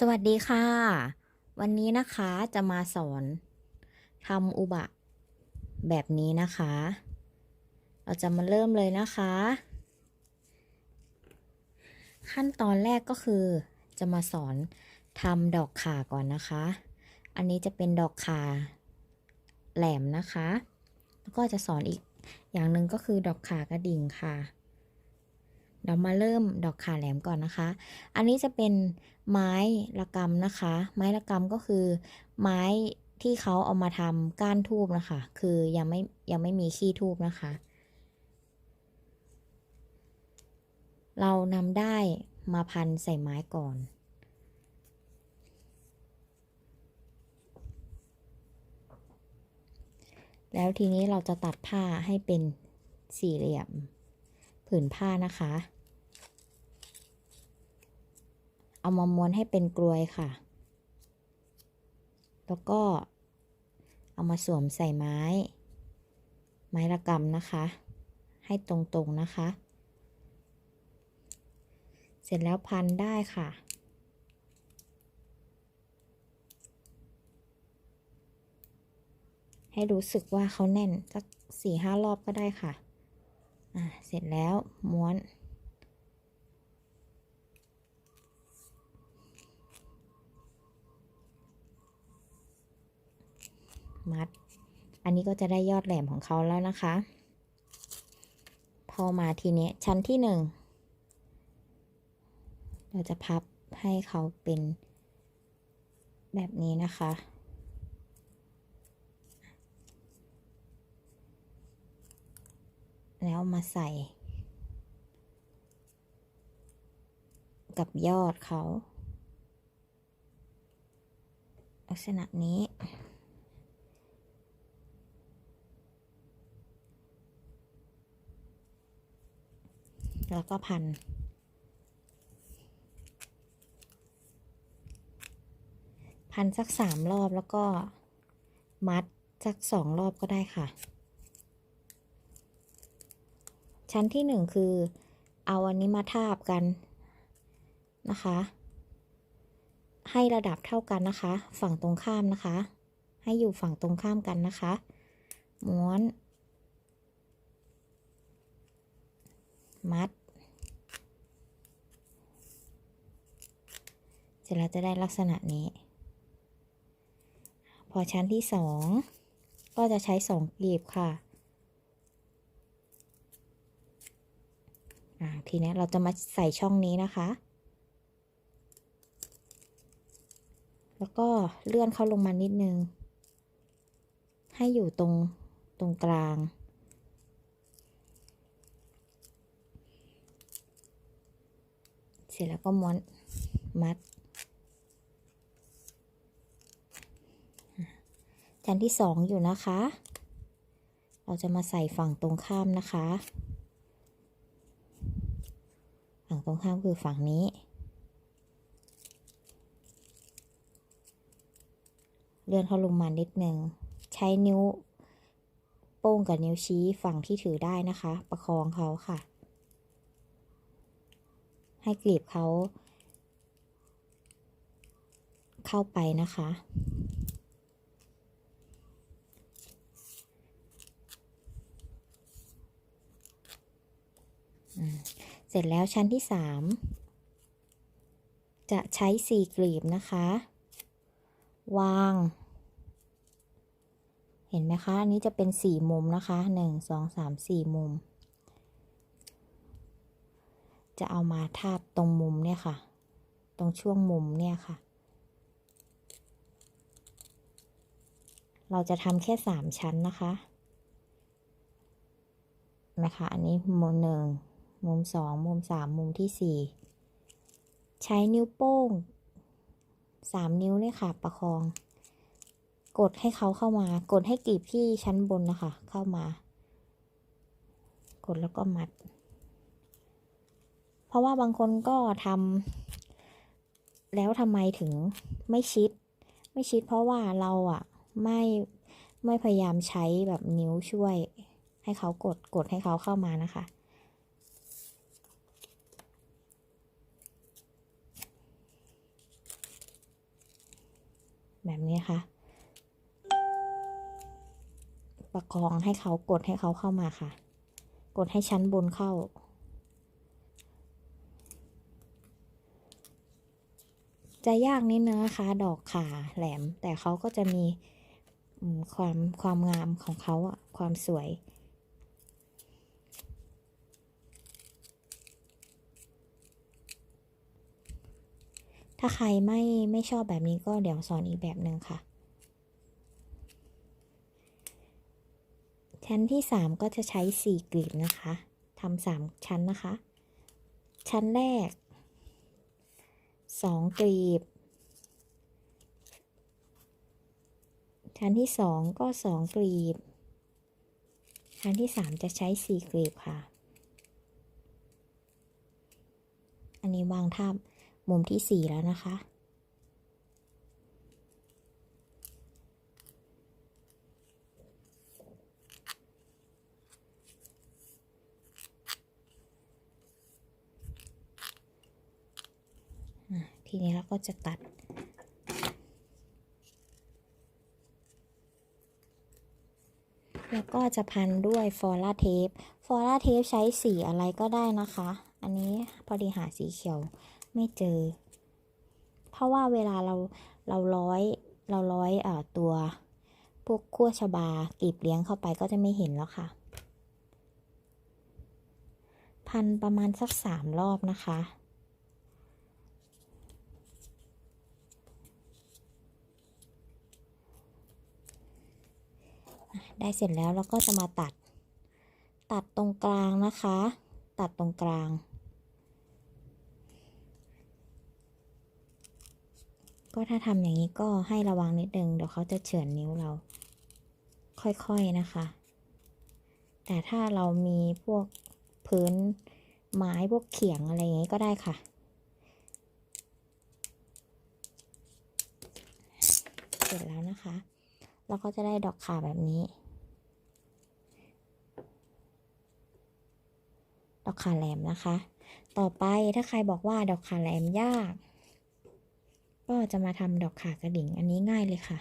สวัสดีค่ะ วันนี้นะคะจะมาสอนทำอุบะ แบบนี้นะคะ เราจะมาเริ่มเลยนะคะ ขั้นตอนแรกก็คือ จะมาสอนทำดอกขาก่อนนะคะ อันนี้จะเป็นดอกขาแหลมนะคะ แล้วก็จะสอนอีกอย่างหนึ่งก็คือดอกขากระดิ่งค่ะ เรามาเริ่มดอกขาแหลมก่อนนะคะ อันนี้จะเป็นไม้ระกำนะคะ ไม้ระกำก็คือไม้ที่เขาเอามาทำก้านทูบนะคะ คือยังไม่ยังไม่มีขี้ทูบนะคะ เรานำได้มาพันใส่ไม้ก่อนแล้วทีนี้เราจะตัดผ้าให้เป็นสี่เหลี่ยม ผืนผ้านะคะ เอามาม้วนให้เป็นกลวยค่ะ แล้วก็เอามาสวมใส่ไม้ ไม้ระกำนะคะ ให้ตรงๆนะคะ เสร็จแล้วพันได้ค่ะให้รู้สึกว่าเขาแน่นสักสี่ห้ารอบก็ได้ค่ะ อ่า เสร็จแล้วม้วน มัด อันนี้ก็จะได้ยอดแหลมของเขาแล้วนะคะ พอมาทีนี้ชั้นที่หนึ่งเราจะพับให้เขาเป็นแบบนี้นะคะ แล้วมาใส่ กับยอดเขา ลักษณะนี้ แล้วก็พัน พันสักสามรอบแล้วก็มัดสักสองรอบก็ได้ค่ะ ชั้นที่หนึ่งคือเอาอันนี้มาทาบกันนะคะ ให้ระดับเท่ากันนะคะ ฝั่งตรงข้ามนะคะ ให้อยู่ฝั่งตรงข้ามกันนะคะ ม้วน มัด เสร็จแล้วจะได้ลักษณะนี้ พอชั้นที่สองก็จะใช้สองกลีบค่ะทีนี้เราจะมาใส่ช่องนี้นะคะ แล้วก็เลื่อนเข้าลงมานิดนึง ให้อยู่ตรงตรงกลาง เสร็จแล้วก็ม้วนมัด ชั้นที่สองอยู่นะคะ เราจะมาใส่ฝั่งตรงข้ามนะคะ ฝั่งตรงข้ามคือฝั่งนี้ เลื่อนเขาลงมานิดนึงใช้นิ้วโป้งกับนิ้วชี้ฝั่งที่ถือได้นะคะ ประคองเขาค่ะ ให้กลีบเขาเข้าไปนะคะ เสร็จแล้วชั้นที่สามจะใช้สี่กลีบนะคะ วาง เห็นไหมคะ อันนี้จะเป็นสี่มุมนะคะหนึ่งสองสามสี่มุม จะเอามาทาบตรงมุมเนี่ยค่ะ ตรงช่วงมุมเนี่ยค่ะ เราจะทำแค่สามชั้นนะคะนะคะอันนี้มุมหนึ่งมุมสองมุมสามมุมที่สี่ใช้นิ้วโป้งสามนิ้วเนี่ยค่ะ ประคอง กดให้เขาเข้ามา กดให้กลีบที่ชั้นบนนะคะ เข้ามา กดแล้วก็มัด ราะว่าบางคนก็ทำแล้วทำไมถึงไม่ชิด ไม่ชิดเพราะว่าเราอะไม่ไม่พยายามใช้แบบนิ้วช่วย ให้เขากดกดให้เขาเข้ามานะคะแบบนี้ค่ะ ประคองให้เขากดให้เขาเข้ามาค่ะ กดให้ชั้นบนเข้า จะยากนิดนึงนะคะ ดอกขาแหลม แต่เขาก็จะมีความความงามของเขาอะความสวย ถ้าใครไม่ไม่ชอบแบบนี้ก็เดี๋ยวสอนอีกแบบหนึ่งค่ะ ชั้นที่สามก็จะใช้สี่กลีบนะคะทำสามชั้นนะคะ ชั้นแรก สองกลีบ ชั้นที่สองก็สองกลีบ ชั้นที่สามจะใช้สี่กลีบค่ะ อันนี้วางท่ามุมที่สี่แล้วนะคะ ทีนี้เราก็จะตัด แล้วก็จะพันด้วยฟอร่าเทป ฟอร่าเทปใช้สีอะไรก็ได้นะคะ อันนี้พอดีหาสีเขียวไม่เจอ เพราะว่าเวลาเราเราร้อยเราร้อยเอ่อตัวพวกขั้วชบากีบเลี้ยงเข้าไปก็จะไม่เห็นแล้วค่ะ พันประมาณสักสามรอบนะคะ ได้เสร็จแล้วเราก็จะมาตัด ตัดตรงกลางนะคะ ตัดตรงกลาง ก็ถ้าทำอย่างนี้ก็ให้ระวังนิดนึงเดี๋ยวเขาจะเฉือนนิ้วเรา ค่อยๆนะคะ แต่ถ้าเรามีพวกพื้นไม้พวกเขียงอะไรอย่างนี้ก็ได้ค่ะเสร็จแล้วนะคะ เราก็จะได้ดอกขาแบบนี้ ดอกขาแหลมนะคะ ต่อไปถ้าใครบอกว่าดอกขาแหลมยาก ก็จะมาทำดอกขากระดิ่งอันนี้ง่ายเลยค่ะ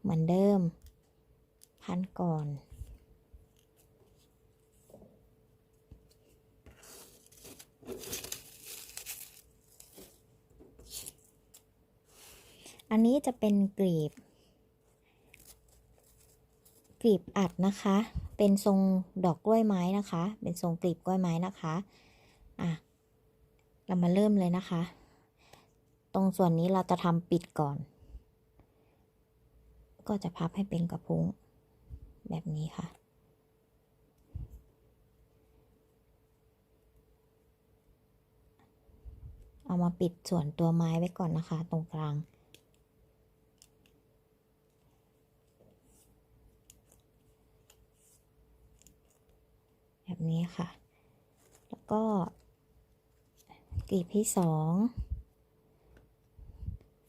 เหมือนเดิม พันก่อนอันนี้จะเป็นกลีบ กลีบอัดนะคะ เป็นทรงดอกกล้วยไม้นะคะ เป็นทรงกลีบกล้วยไม้นะคะอะเรามาเริ่มเลยนะคะ ตรงส่วนนี้เราจะทำปิดก่อน ก็จะพับให้เป็นกระพุ้งแบบนี้ค่ะเอามาปิดส่วนตัวไม้ไว้ก่อนนะคะ ตรงกลาง แบบนี้ค่ะ แล้วก็กลีบที่สอง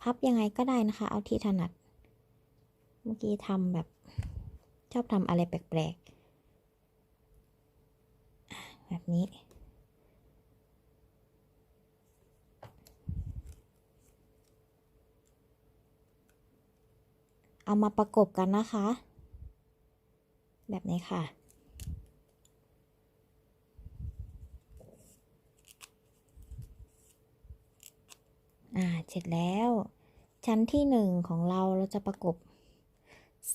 พับยังไงก็ได้นะคะ เอาที่ถนัด เมื่อกี้ทำแบบชอบทำอะไรแปลกๆ แบบนี้ เอามาประกบกันนะคะ แบบนี้ค่ะ อ่าเสร็จแล้ว ชั้นที่หนึ่งของเราเราจะประกบ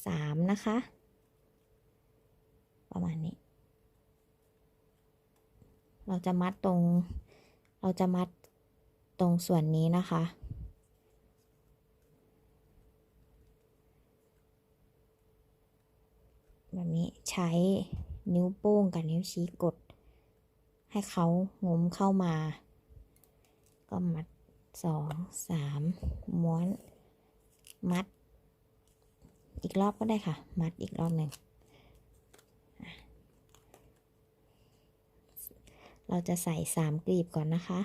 สามนะคะ ประมาณนี้ เราจะมัดตรง เราจะมัดตรงส่วนนี้นะคะ แบบนี้ใช้นิ้วโป้งกับนิ้วชี้กด ให้เขางมเข้ามา ก็มัด สองสามม้วน มัด อีกรอบก็ได้ค่ะ มัดอีกรอบหนึ่ง เราจะใส่สามกลีบก่อนนะคะ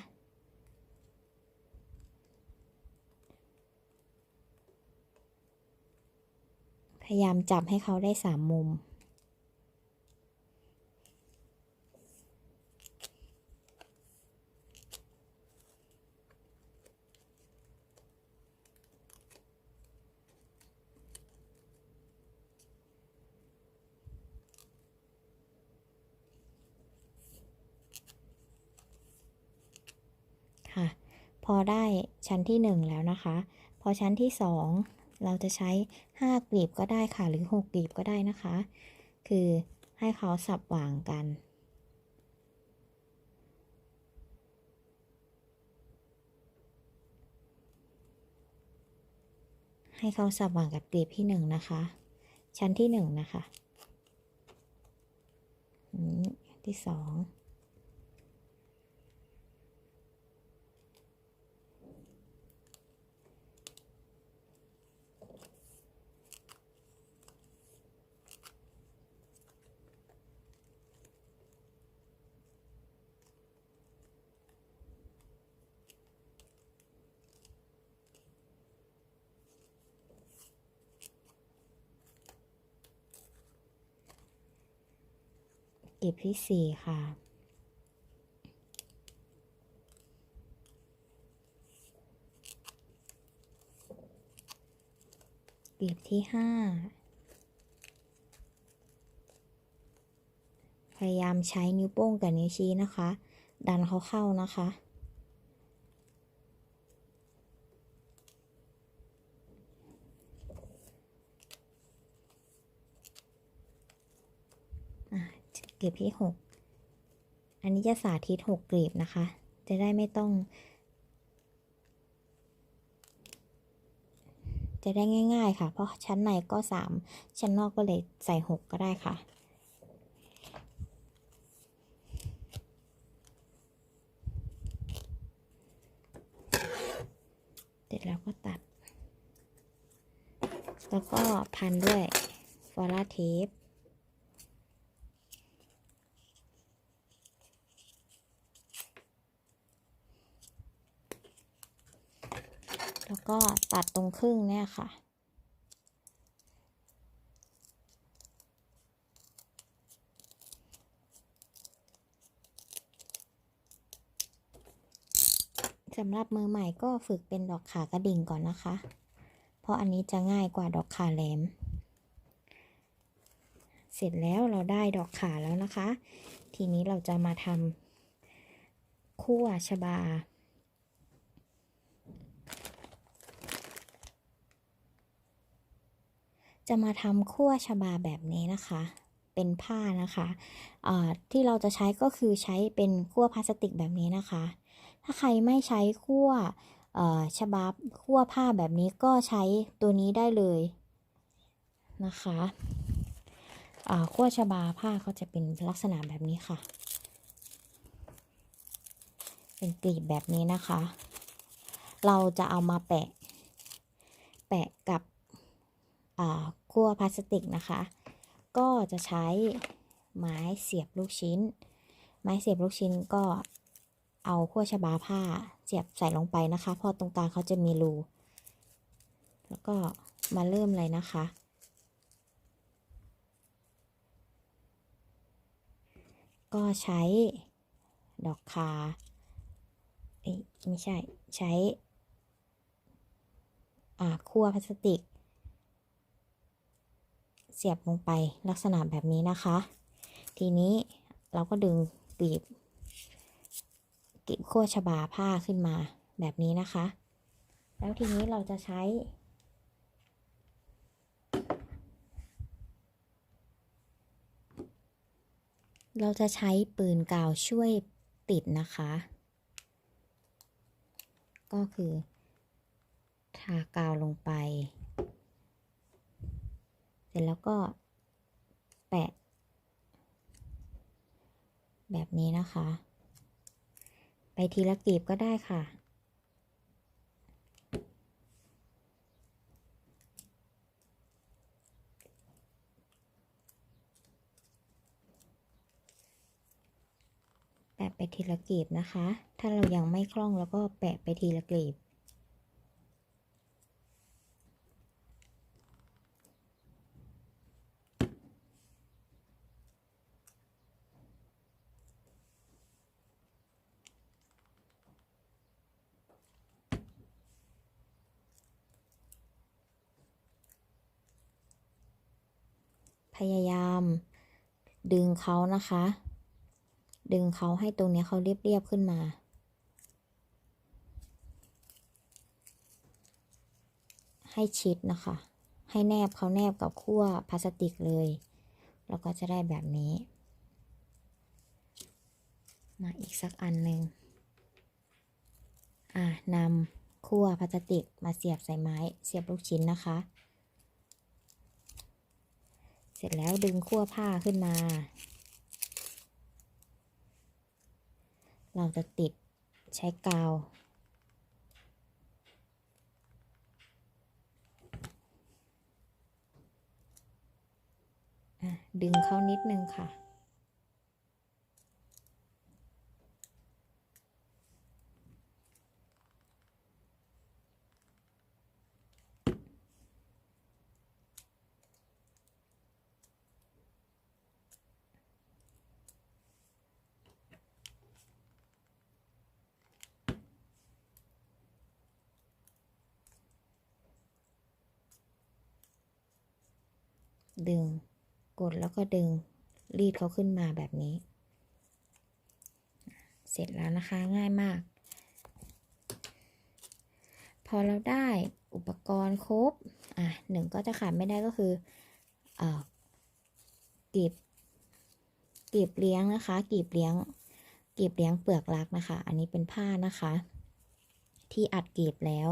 พยายามจับให้เขาได้สามมุม แค่ะ พอได้ชั้นที่หนึ่งแล้วนะคะ พอชั้นที่สองเราจะใช้ห้ากลีบก็ได้ค่ะ หรือหกกลีบก็ได้นะคะ คือให้เขาสับหว่างกันให้เขาสับหว่างกับกลีบที่หนึ่งนะคะ ชั้นที่หนึ่งนะคะที่สอง เก็บที่สี่ค่ะ เก็บที่ห้าพยายามใช้นิ้วโป้งกับนิ้วชี้นะคะ ดันเขาเข้านะคะ กลีบที่หกอันนี้จะสาธิตหกกลีบนะคะ จะได้ไม่ต้อง จะได้ง่าย ๆ ค่ะ เพราะชั้นในก็สามชั้นนอกก็เลยใส่หกก็ได้ค่ะเสร็จแล้วก็ตัด แล้วก็พันด้วยฟอร่าเทป แล้วก็ตัดตรงครึ่งเนี่ยค่ะ สำหรับมือใหม่ก็ฝึกเป็นดอกขากระดิ่งก่อนนะคะ เพราะอันนี้จะง่ายกว่าดอกขาแหลม เสร็จแล้วเราได้ดอกขาแล้วนะคะ ทีนี้เราจะมาทำคั่วชบา จะมาทำคั่วชบาแบบนี้นะคะ เป็นผ้านะคะะที่เราจะใช้ก็คือใช้เป็นคั่วพลาสติกแบบนี้นะคะ ถ้าใครไม่ใช้คั่วฉบับคั่วผ้าแบบนี้ก็ใช้ตัวนี้ได้เลยนะคะคั่วชบาผ้าก็จะเป็นลักษณะแบบนี้ค่ะ เป็นกลีบแบบนี้นะคะ เราจะเอามาแปะ แปะกับ คั่วพลาสติกนะคะ ก็จะใช้ไม้เสียบลูกชิ้น ไม้เสียบลูกชิ้นก็เอาขั้วชบาผ้าเสียบใส่ลงไปนะคะ พอตรงกลางเขาจะมีรู แล้วก็มาเริ่มเลยนะคะ ก็ใช้ดอกคาเอ้ไม่ใช่ ใช้อ่าขั้วพลาสติก เสียบลงไปลักษณะแบบนี้นะคะ ทีนี้เราก็ดึงปีบกิบขั้วชบาผ้าขึ้นมาแบบนี้นะคะ แล้วทีนี้เราจะใช้เราจะใช้ปืนกาวช่วยติดนะคะ ก็คือ ทากาวลงไป เสร็จแล้วก็แปะ แบบนี้นะคะ ไปทีละกลีบก็ได้ค่ะแปะไปทีละกลีบนะคะ ถ้าเรายังไม่คล่องแล้วก็แปะไปทีละกลีบ พยายาม ดึงเขานะคะ ดึงเขาให้ตรงนี้เขาเรียบๆขึ้นมา ให้ชิดนะคะ ให้แนบเขาแนบกับขั้วพลาสติกเลยเราก็จะได้แบบนี้ มาอีกสักอันหนึ่งอะนำขั้วพลาสติกมาเสียบใส่ไม้ เสียบลูกชิ้นนะคะ ร็จแล้วดึงขั้วผ้าขึ้นมา เราจะติดใช้กาว ดึงเข้านิดนึงค่ะ ดึง กดแล้วก็ดึง รีดเขาขึ้นมาแบบนี้ เสร็จแล้วนะคะง่ายมาก พอเราได้อุปกรณ์ครบ อะหนึ่งก็จะขาดไม่ได้ก็คือเออกีบกีบเลี้ยงนะคะกีบเลี้ยงกีบเลี้ยงเปลือกลักนะคะ อันนี้เป็นผ้านะคะ ที่อัดกีบแล้ว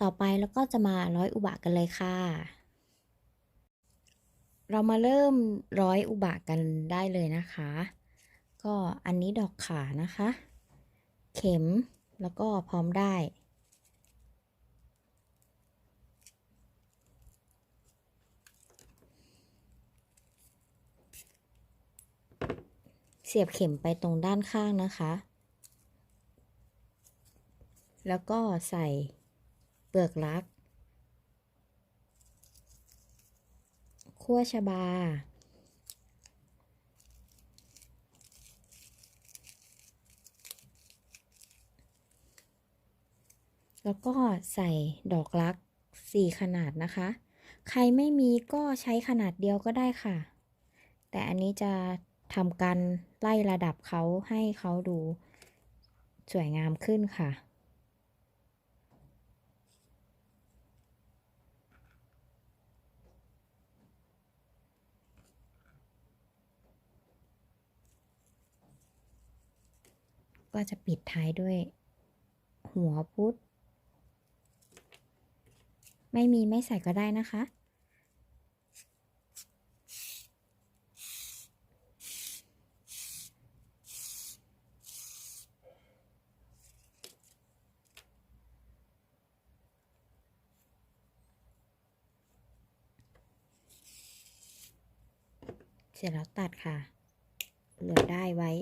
ต่อไปแล้วก็จะมาร้อยอุบะกันเลยค่ะ เรามาเริ่มร้อยอุบะกันได้เลยนะคะ ก็อันนี้ดอกขานะคะ เข็มแล้วก็พร้อมได้ เสียบเข็มไปตรงด้านข้างนะคะ แล้วก็ใส่เปลือกลัก ขั้วชบา แล้วก็ใส่ดอกลักสี่ขนาดนะคะ ใครไม่มีก็ใช้ขนาดเดียวก็ได้ค่ะ แต่อันนี้จะทำการไล่ระดับเขาให้เขาดูสวยงามขึ้นค่ะ ก็จะปิดท้ายด้วย หัวพุธไม่มีไม่ใส่ก็ได้นะคะ เสร็จแล้วตัดค่ะ เหลือได้ไว้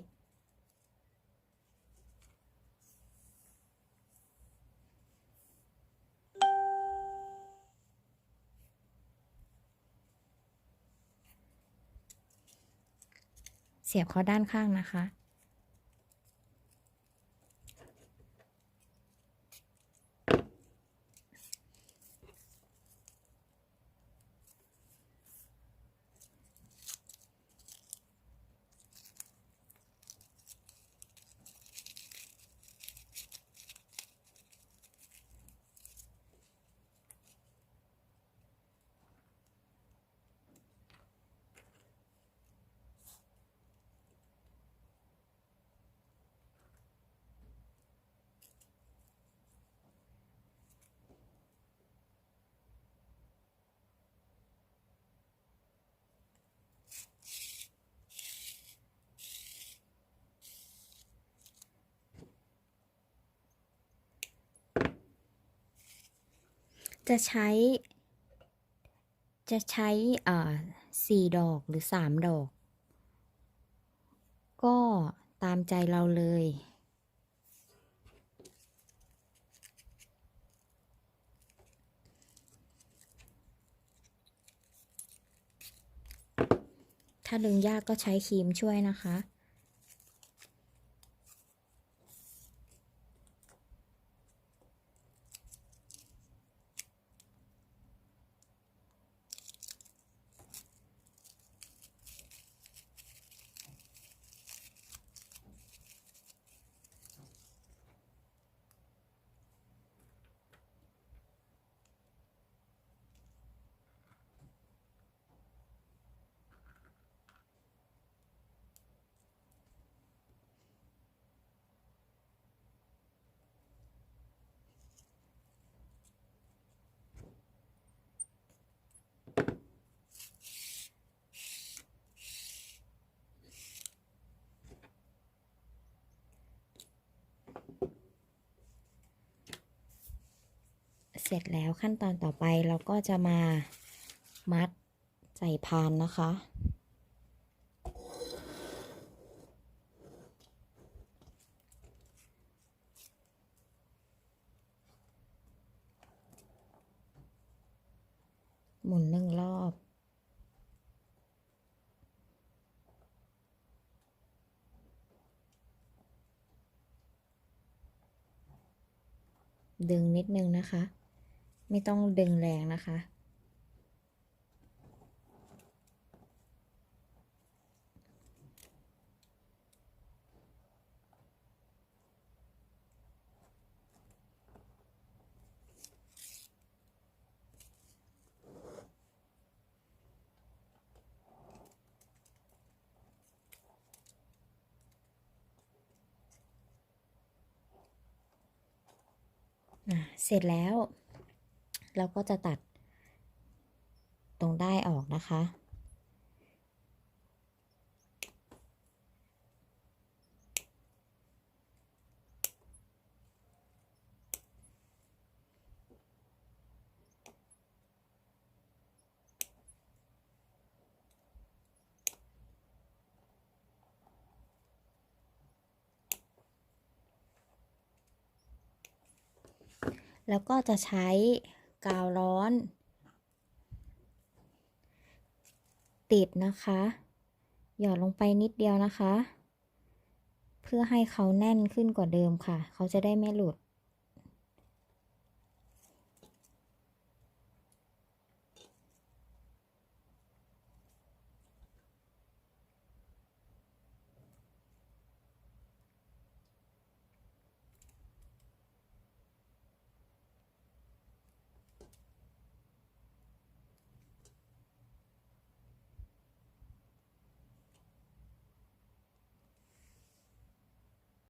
เสียบเข้าด้านข้างนะคะ จะใช้ จะใช้อ่าสี่ดอกหรือสามดอก ก็ตามใจเราเลย ถ้าดึงยากก็ใช้ครีมช่วยนะคะ เสร็จแล้วขั้นตอนต่อไปเราก็จะมามัดใส่พานนะคะ หมุนหนึ่งรอบดึงนิดนึงนะคะ ไม่ต้องดึงแรงนะคะ เสร็จแล้ว เราก็จะตัดตรงได้ออกนะคะ แล้วก็จะใช้ กาวร้อน ติดนะคะ หยอดลงไปนิดเดียวนะคะ เพื่อให้เขาแน่นขึ้นกว่าเดิมค่ะ เขาจะได้ไม่หลุด